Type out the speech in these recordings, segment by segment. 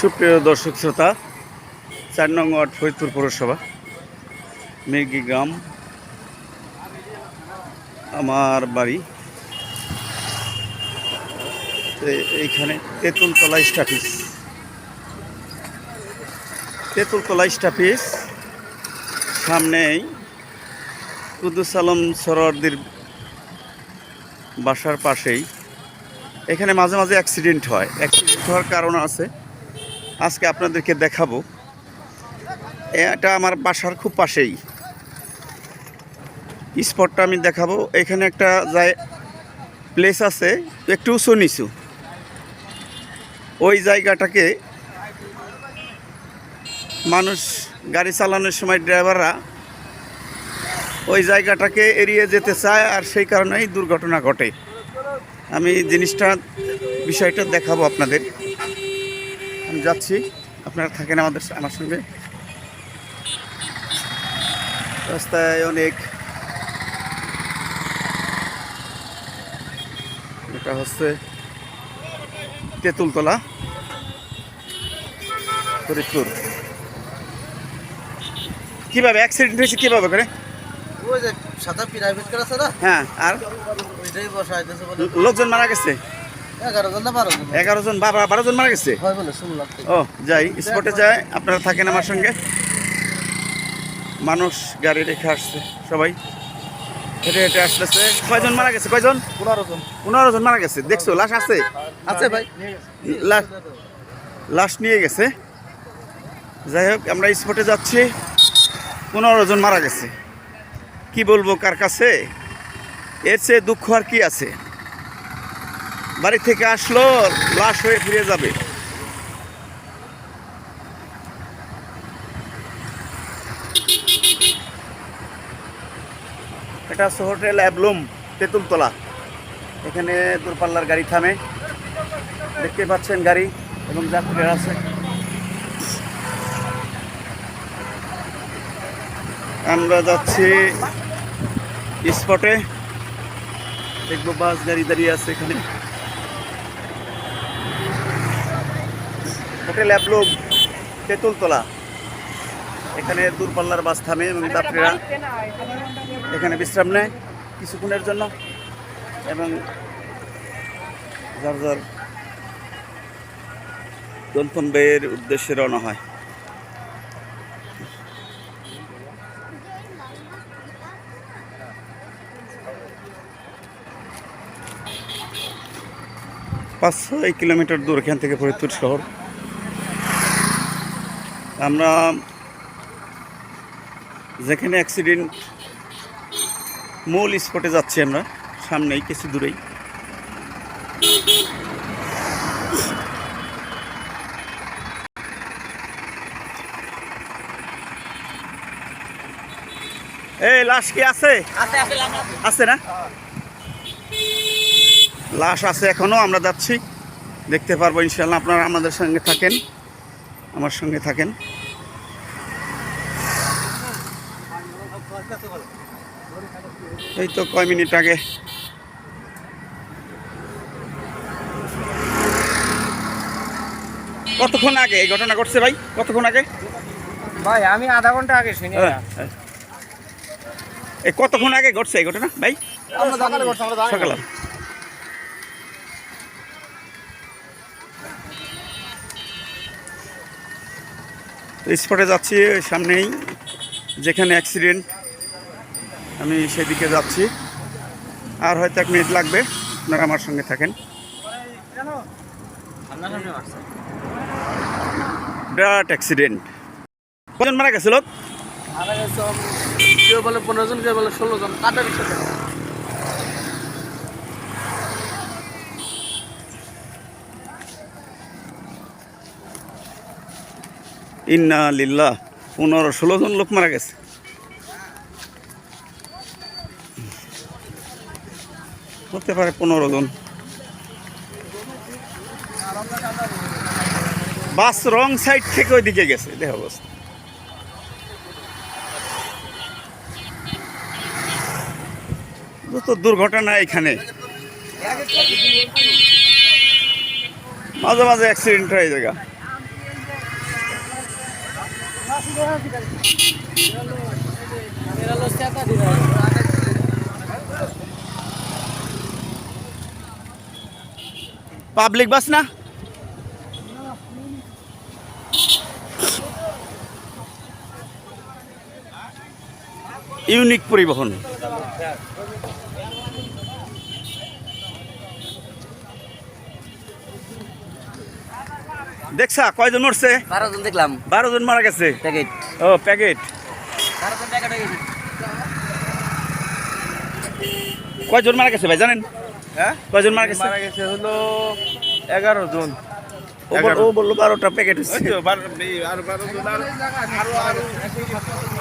সুপ্রিয় দর্শক শ্রোতা, চার নং ওয়ার্ড ফরিদপুর পৌরসভা, মেঘি গ্রাম, আমার বাড়ি। এইখানে তেঁতুলতলা স্টাফিস তেঁতুলতলা স্টাফিস সামনেই কুদ্দুস আলম বাসার পাশেই। এখানে মাঝে মাঝে অ্যাক্সিডেন্ট হয়। অ্যাক্সিডেন্ট হওয়ার কারণ আছে। আজকে আপনাদেরকে দেখাবো। এটা আমার বাসার খুব পাশেই। স্পটটা আমি দেখাবো। এখানে একটা যায় প্লেস আছে, একটু উঁচু নিচু। ওই জায়গাটাকে মানুষ গাড়ি চালানোর সময় ড্রাইভাররা ওই জায়গাটাকে এড়িয়ে যেতে চায় আর সেই কারণেই দুর্ঘটনা ঘটে। আমি জিনিসটা, বিষয়টা দেখাবো আপনাদের। যাচ্ছি। আপনারা থাকেন আমাদের আমার সঙ্গে। রাস্তায় অনেক এটা হচ্ছে তেঁতুলতলা ফরিদপুর। কীভাবে? অ্যাক্সিডেন্ট হয়েছে কীভাবে করে? ওই যে সাদা প্রাইভেট কার আছে না? হ্যাঁ আর? ওইটাই বলে। লোকজন মারা গেছে? এগারো জন না বারো জন? মারা গেছে। ও যাই স্পটে যাই আপনারা থাকেন আমার সঙ্গে। মানুষ গাড়ি রেখে আসছে সবাই। হেঁটে হেঁটে আসতেছে। কয়জন মারা গেছে? কয়জন? পনেরো জন। পনেরো জন মারা গেছে। দেখছ লাশ আছে? আছে ভাই। লাশ লাশ নিয়ে গেছে। যাই হোক আমরা স্পটে যাচ্ছি। পনেরো জন মারা গেছে। কি বলব কার কাছে? এর চেয়ে দুঃখ আর কি আছে? বাড়ি থেকে আসলো, লাশ হয়ে ফিরে যাবে। এটা হচ্ছে হোটেল অ্যাবলুম, তেঁতুলতলা। এখানে দূরপাল্লার গাড়ি থামে। দেখতে পাচ্ছেন গাড়ি এবং যাত্রীরা আছে। আমরা যাচ্ছি স্পটে দেখব বাস গাড়ি দাঁড়িয়ে আছে এখানে। হোটেল অ্যাপলুম তেঁতুলতলা। এখানে দূরপাল্লার বাস থামে এবং যাত্রীরা এখানে বিশ্রাম নেয় কিছুক্ষণের জন্য এবং যার যার গন্তব্যের উদ্দেশ্যে রওনা হয়। পাঁচ ছয় কিলোমিটার দূর এখান থেকে ফরিদপুর শহর। আমরা যেখানে অ্যাক্সিডেন্ট মূল স্পটে যাচ্ছি আমরা সামনেই কিছু দূরেই। এই লাশ কি আছে? আছে না? লাশ আছে এখনও আমরা যাচ্ছি। দেখতে পারব ইনশাল্লাহ আপনারা আমাদের সঙ্গে থাকেন আমার সঙ্গে থাকেন। এই তো কয় মিনিট আগে। কতক্ষণ আগে এই ঘটনা ঘটছে ভাই? কতক্ষণ আগে? ভাই আমি আধা ঘণ্টা আগে শুনি। হ্যাঁ, হ্যাঁ। এই কতক্ষণ আগে ঘটছে এই ঘটনা ভাই। সকালে স্পটে যাচ্ছি সামনেই যেখানে অ্যাক্সিডেন্ট আমি সেদিকে যাচ্ছি। আর হয়তো এক মিনিট লাগবে আপনারা আমার সঙ্গে থাকেন। বিরাট অ্যাক্সিডেন্ট কজন মারা গেছে লোক মারা কেউ বলে পনেরো জন কেউ বলে ষোলো জন কাটা রিক্সা ইন্না লিল্লাহ পনেরো ষোলো জন লোক মারা গেছে। হতে পারে পনেরো জন। বাস রং সাইড থেকে ওইদিকে গেছে, দেহ অবস্থা। যত দুর্ঘটনা এখানে। মাঝে মাঝে অ্যাক্সিডেন্ট হয়ে জায়গা। পাবলিক বাস না? ইউনিক পরিবহন। দেখছা কয়জন মরছে? বারো জন দেখলাম। বারো জন মারা গেছে। প্যাকেট। ও প্যাকেট। কয়জন মারা গেছে ভাই জানেন? হ্যাঁ? কয়জন মারা গেছে? মারা গেছে হলো এগারো জন। ও বলল বারোটা প্যাকেট হচ্ছে।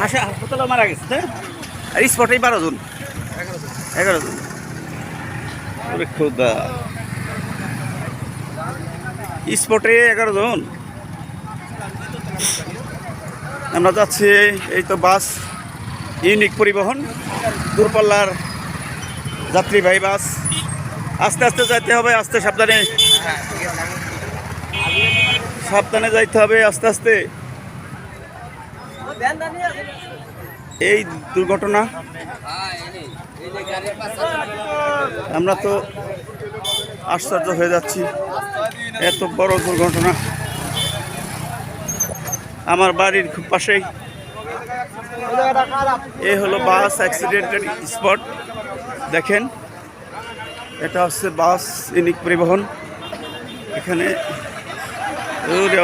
হাসা হাসপাতালে মারা গেছে আর স্পটেই বারো জন। এগারো জন। খোদা। স্পটে এগারো জন। আমরা যাচ্ছি এই তো বাস ইউনিক পরিবহন দূরপাল্লার যাত্রীবাহী বাস। আস্তে আস্তে যাইতে হবে, আস্তে সাবধানে। সাবধানে যাইতে হবে, আস্তে আস্তে। এই দুর্ঘটনা। আমরা তো আশ্চর্য হয়ে যাচ্ছি, এত বড় দুর্ঘটনা। আমার বাড়ির খুব পাশেই। এ হলো বাস অ্যাক্সিডেন্টের স্পট দেখেন। এটা হচ্ছে বাস ইউনিক পরিবহন। এখানে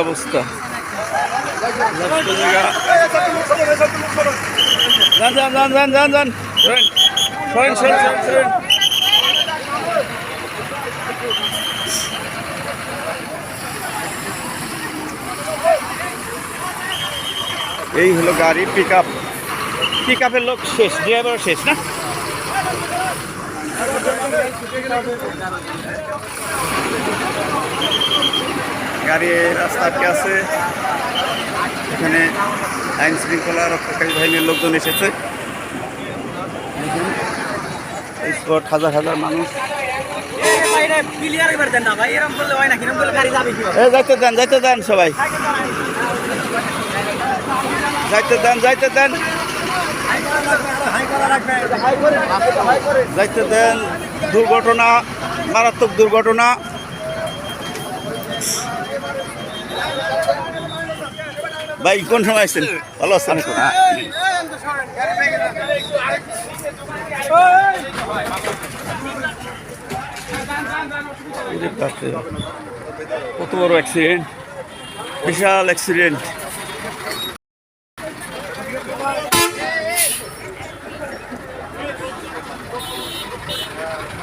অবস্থা। এই হলো গাড়ি পিক আপ পিক আপের লোক শেষ ড্রাইভার শেষ, না? গাড়ি রাস্তা আটকে আছে। এখানে আইন শৃঙ্খলা রক্ষাকারী বাহিনীর লোকজন এসেছে। স্পট হাজার হাজার মানুষ। যাইতে দেন যাইতে দেন সবাই। যাইতে দেন যাইতে দেন। যাইতে দেন। দুর্ঘটনা মারাত্মক দুর্ঘটনা। ভাই কোন সময় আসছেন? ভালো আছেন? কত বড় অ্যাক্সিডেন্ট বিশাল অ্যাক্সিডেন্ট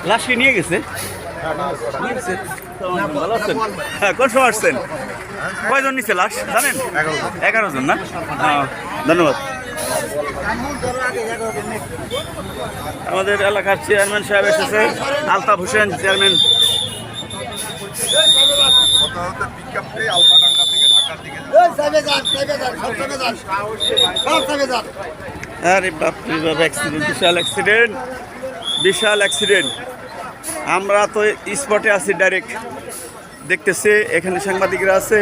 লাশ কি নিয়ে গেছে? হ্যাঁ কোন সময় আসছেন? কয়জন নিচ্ছে লাশ? জানেন? এগারো জন না? হ্যাঁ, ধন্যবাদ। আমাদের এলাকার চেয়ারম্যান সাহেব এসেছে আলতাফ হোসেন চেয়ারম্যান। আরে বাপরে বাপ অ্যাক্সিডেন্ট বিশাল অ্যাক্সিডেন্ট বিশাল অ্যাক্সিডেন্ট আমরা তো স্পটে আছি ডাইরেক্ট দেখতেছি, এখানে সাংবাদিকরা আছে।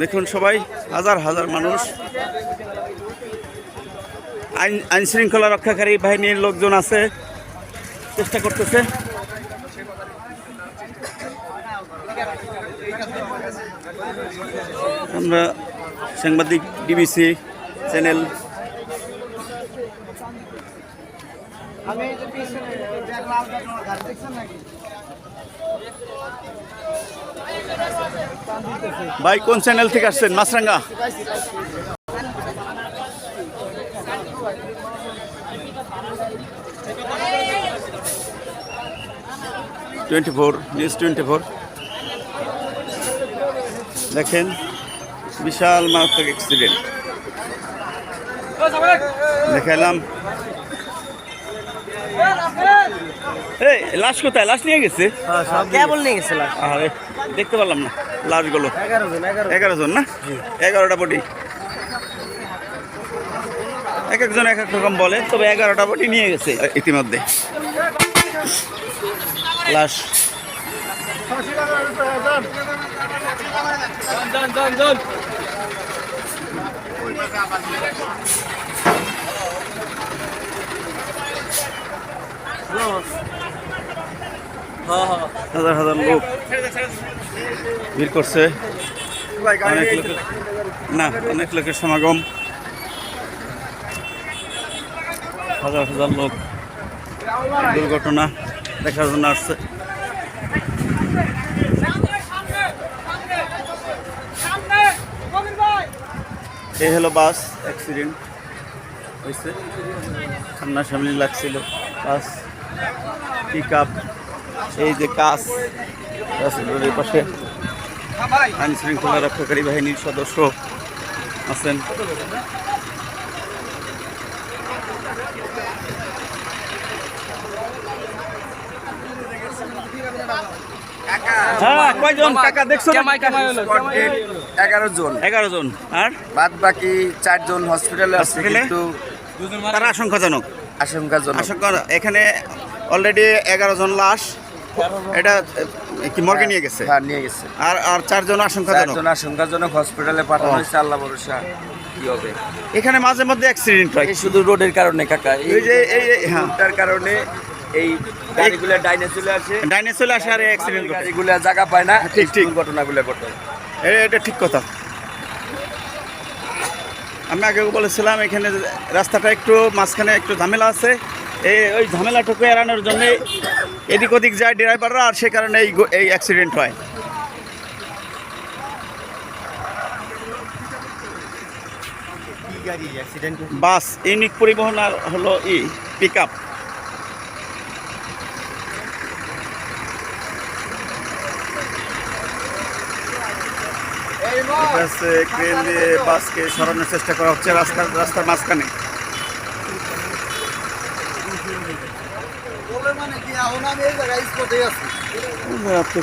দেখুন সবাই, হাজার হাজার মানুষ। আইন আইন শৃঙ্খলা রক্ষাকারী বাহিনীর লোকজন আছে। চেষ্টা করতেছে। আমরা সাংবাদিক ডিবিসি চ্যানেল ভাই, কোন চ্যানেল থেকে আসছেন? Maasranga? Twenty four news twenty four দেখেন, বিশাল মারাত্মক অ্যাক্সিডেন্ট দেখালাম। এই লাশ কোথায়? লাশ নিয়ে গেছে? কেবল নিয়ে গেছিল আরে দেখতে পারলাম না লাশগুলো। এগারো জন না? এগারোটা বডি। এক একজন এক এক রকম বলে তবে এগারোটা বডি নিয়ে গেছে ইতিমধ্যে। লাশ। হ্যাঁ হ্যাঁ হাজার হাজার লোক ভিড় করছে। অনেক লোকের না, অনেক লোকের সমাগম। হাজার হাজার লোক দুর্ঘটনা দেখার জন্য আসছে। এই হলো বাস অ্যাক্সিডেন্ট হয়েছে। সামনাসামনি লাগছিল, বাস পিক আপ এই যে কাজ রাস্তার পাশে আইন শৃঙ্খলা রক্ষাকারী বাহিনীর সদস্য আছেন। হ্যাঁ কয়জন? দেখছ স্পটেড এগারো জন। এগারো জন আর? বাদ বাকি চারজন হসপিটালে আছে? কিন্তু তারা আশঙ্কাজনক। আশঙ্কাজনক। আশঙ্কা এখানে অলরেডি এগারো জন লাশ। এটা কি মর্গে নিয়ে গেছে? হ্যাঁ নিয়ে গেছে। আর আর চারজন আশঙ্কাজনক? চারজন আশঙ্কাজনক হসপিটালে পাঠানো হয়েছে আল্লাহ ভরসা কি হবে? এখানে মাঝে মধ্যে অ্যাক্সিডেন্ট হয়। শুধু রোডের কারণে কাকা এই যে এই হ্যাঁ। কারণে এই গাড়িগুলো ডাইনে চলে আসে। ডাইনে চলে আসে আর অ্যাক্সিডেন্ট গাড়িগুলো জায়গা পায় না ঠিক, ঠিক। ঘটনাগুলো ঘটে। এটা ঠিক কথা। আমি আগে বলেছিলাম এখানে রাস্তাটা একটু মাঝখানে একটু ঝামেলা আছে। এই ওই ঝামেলাটুকু এড়ানোর জন্য এদিক ওদিক যায় ড্রাইভাররা আর সে কারণে এই এই অ্যাক্সিডেন্ট হয়। বাস ইউনিক পরিবহন আর হলো ই পিক আপ ক্রেন দিয়ে বাসকে সরানোর চেষ্টা করা হচ্ছে রাস্তার রাস্তার মাঝখানে।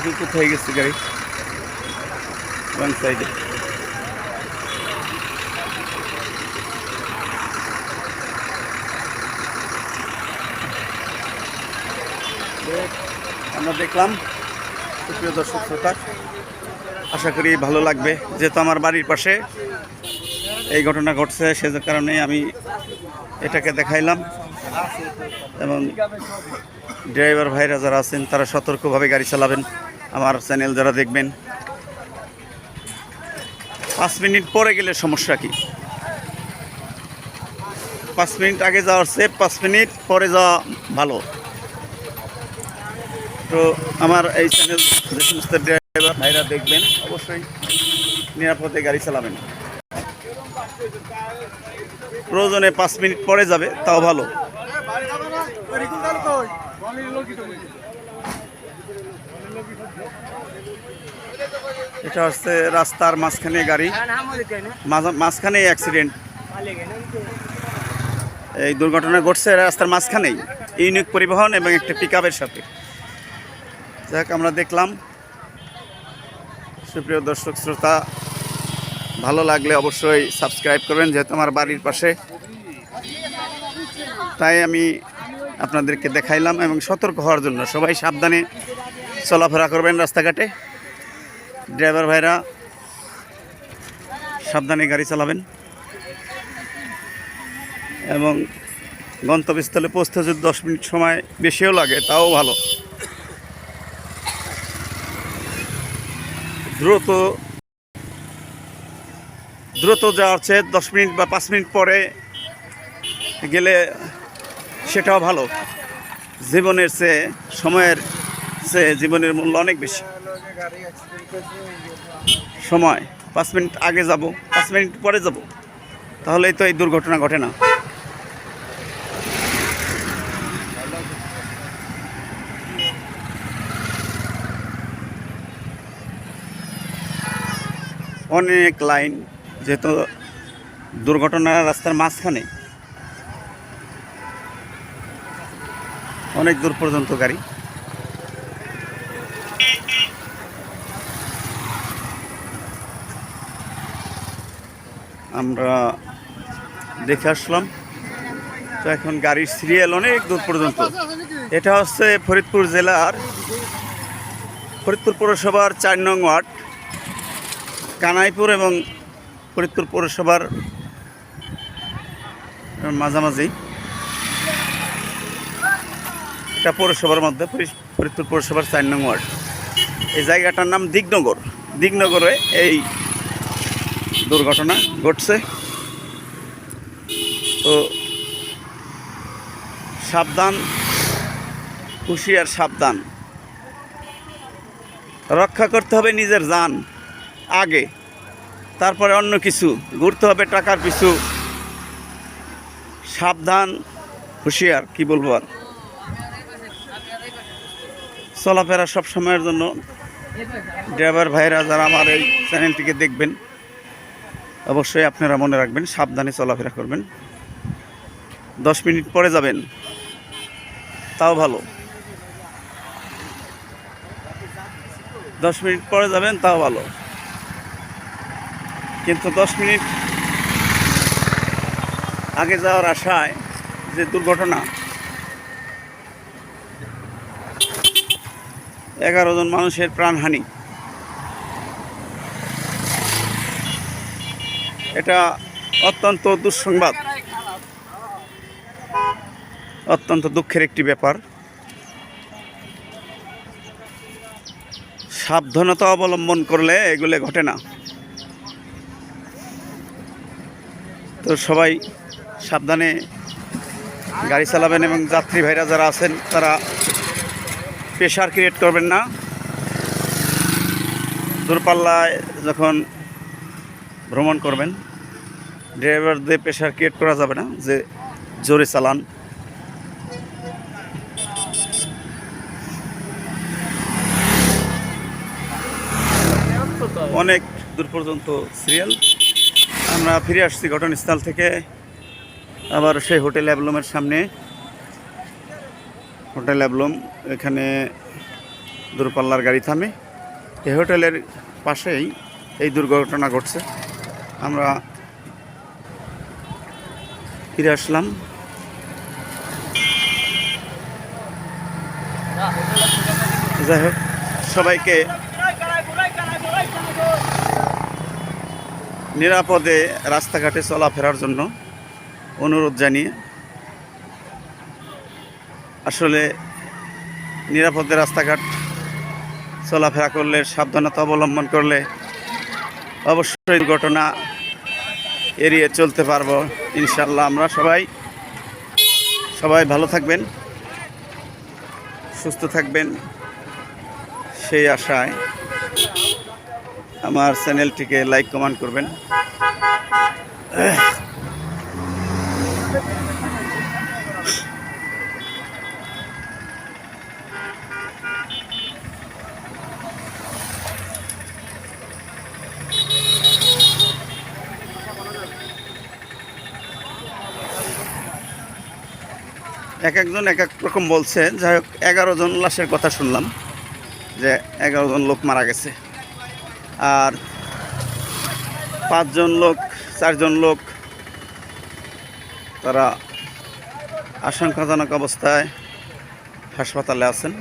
কি কোথায় গেছে গাড়ি? ওয়ান আমরা দেখলাম, সুপ্রিয় দর্শক শ্রোতা, আশা করি ভালো লাগবে। যেহেতু আমার বাড়ির পাশে এই ঘটনা ঘটছে সে কারণে আমি এটাকে দেখাইলাম এবং ড্রাইভার ভাইরা যারা আছেন, তারা সতর্কভাবে গাড়ি চালাবেন। আমার চ্যানেল যারা দেখবেন। পাঁচ মিনিট পরে গেলে সমস্যা কি? পাঁচ মিনিট আগে যাওয়ার চেয়ে পাঁচ মিনিট পরে যাওয়া ভালো। তো আমার এই চ্যানেল যে সমস্ত ড্রাইভার ভাইরা দেখবেন, অবশ্যই নিরাপদে গাড়ি চালাবেন। প্রয়োজনে পাঁচ মিনিট পরে যাবে, তাও ভালো। এটা হচ্ছে রাস্তার মাঝখানে গাড়ি। মাঝা- মাঝখানে অ্যাক্সিডেন্ট এই দুর্ঘটনা ঘটছে রাস্তার মাঝখানেই, ইউনিক পরিবহন এবং একটা পিক সাথে। যাক, আমরা দেখলাম। সুপ্রিয় দর্শক, শ্রোতা, ভালো লাগলে অবশ্যই সাবস্ক্রাইব করবেন, যেহেতু আমার বাড়ির পাশে। তাই আমি আপনাদেরকে দেখাইলাম এবং সতর্ক হওয়ার জন্য সবাই সাবধানে চলাফেরা করবেন রাস্তাঘাটে। ড্রাইভার ভাইরা, সাবধানে গাড়ি চালাবেন এবং গন্তব্যস্থলে পৌঁছতে যদি দশ মিনিট সময় বেশিও লাগে, তাও ভালো। দ্রুত দ্রুত যাওয়ার চেয়ে দশ মিনিট বা পাঁচ মিনিট পরে গেলে সেটাও ভালো। জীবনের চেয়ে সময়ের চেয়ে জীবনের মূল্য অনেক বেশি। সময়, পাঁচ মিনিট আগে যাব, পাঁচ মিনিট পরে যাব। তাহলেই তো এই দুর্ঘটনা ঘটে না। অনেক লাইন, যেহেতু দুর্ঘটনা রাস্তার মাঝখানে। অনেক দূর পর্যন্ত গাড়ি। আমরা দেখে আসলাম। তো এখন গাড়ির সিরিয়াল অনেক দূর পর্যন্ত। এটা হচ্ছে ফরিদপুর জেলার ফরিদপুর পৌরসভার চার নং ওয়ার্ড। কানাইপুর এবং ফরিদপুর পৌরসভার মাঝামাঝি। এটা পৌরসভার মধ্যে ফরিদপুর পৌরসভার চার নং ওয়ার্ড। এই জায়গাটার নাম দিগনগর। দিগনগরে এই দুর্ঘটনা ঘটছে। তো সাবধান হুঁশিয়ার সাবধান। রক্ষা করতে হবে নিজের যান আগে। তারপরে অন্য কিছু, ঘুরতে হবে টাকার পিছু। সাবধান হুঁশিয়ার কি বলব আর। চলাফেরা সব সময়ের জন্য। ড্রাইভার ভাইরা যারা আমার এই চ্যানেলটিকে দেখবেন। অবশ্যই আপনারা মনে রাখবেন, সাবধানে চলাফেরা করবেন। দশ মিনিট পরে যাবেন। তাও ভালো। দশ মিনিট পরে যাবেন, তাও ভালো। কিন্তু দশ মিনিট আগে যাওয়ার আশায় যে দুর্ঘটনা, এগারো জন মানুষের প্রাণহানি এটা অত্যন্ত দুঃসংবাদ। অত্যন্ত দুঃখের একটি ব্যাপার। সাবধানতা অবলম্বন করলে এগুলো ঘটে না। তো সবাই সাবধানে গাড়ি চালাবেন এবং যাত্রী ভাইরা যারা আছেন, তারা প্রেশার ক্রিয়েট করবেন না। দূরপাল্লায় যখন ভ্রমণ করবেন। ড্রাইভারদের প্রেশার ক্রিয়েট করা যাবে না, যে জোরে চালান। অনেক দূর পর্যন্ত সিরিয়াল আমরা ফিরে আসছি ঘটনাস্থল থেকে, আবার সেই হোটেল অ্যাবলমের সামনে। হোটেল অ্যাবলম, এখানে দূরপাল্লার গাড়ি থামে। এই হোটেলের পাশেই এই দুর্ঘটনা ঘটছে। আমরা ফিরে আসলাম। যাই হোক, সবাইকে নিরাপদে রাস্তাঘাটে চলাফেরার জন্য অনুরোধ জানিয়ে, আসলে নিরাপদে রাস্তাঘাট চলাফেরা করলে, সাবধানতা অবলম্বন করলে অবশ্যই ঘটনা এড়িয়ে চলতে পারব ইনশাল্লাহ আমরা সবাই সবাই ভালো থাকবেন, সুস্থ থাকবেন, সেই আশায় আমার চ্যানেলটিকে লাইক, কমেন্ট করবেন। এক একজন এক এক রকম বলছে। যাই হোক, এগারো জন লাশের কথা শুনলাম যে এগারো জন লোক মারা গেছে। আর পাঁচজন লোক, চারজন লোক, তারা আশঙ্কাজনক অবস্থায় হাসপাতালে আছেন।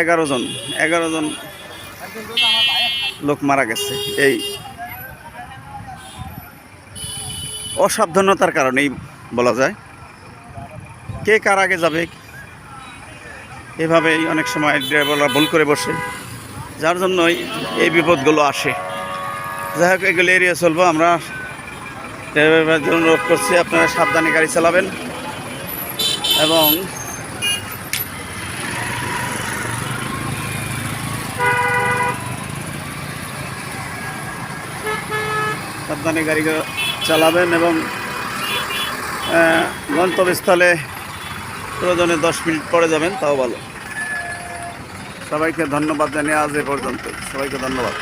এগারো জন এগারো জন লোক মারা গেছে। এই অসাবধানতার কারণেই বলা যায়। কে কার আগে যাবে? এভাবেই অনেক সময় ড্রাইভাররা ভুল করে বসে। যার জন্যই এই বিপদগুলো আসে। যাই হোক, এগুলো এড়িয়ে চলবো আমরা। ড্রাইভারদের অনুরোধ করছি, আপনারা সাবধানে গাড়ি চালাবেন। এবং সাবধানে গাড়ি চালাবেন এবং গন্তব্যস্থলে প্রয়োজনে দশ মিনিট পরে যাবেন, তাও ভালো। সবাইকে ধন্যবাদ জানিয়ে আজ এ পর্যন্ত সবাইকে ধন্যবাদ।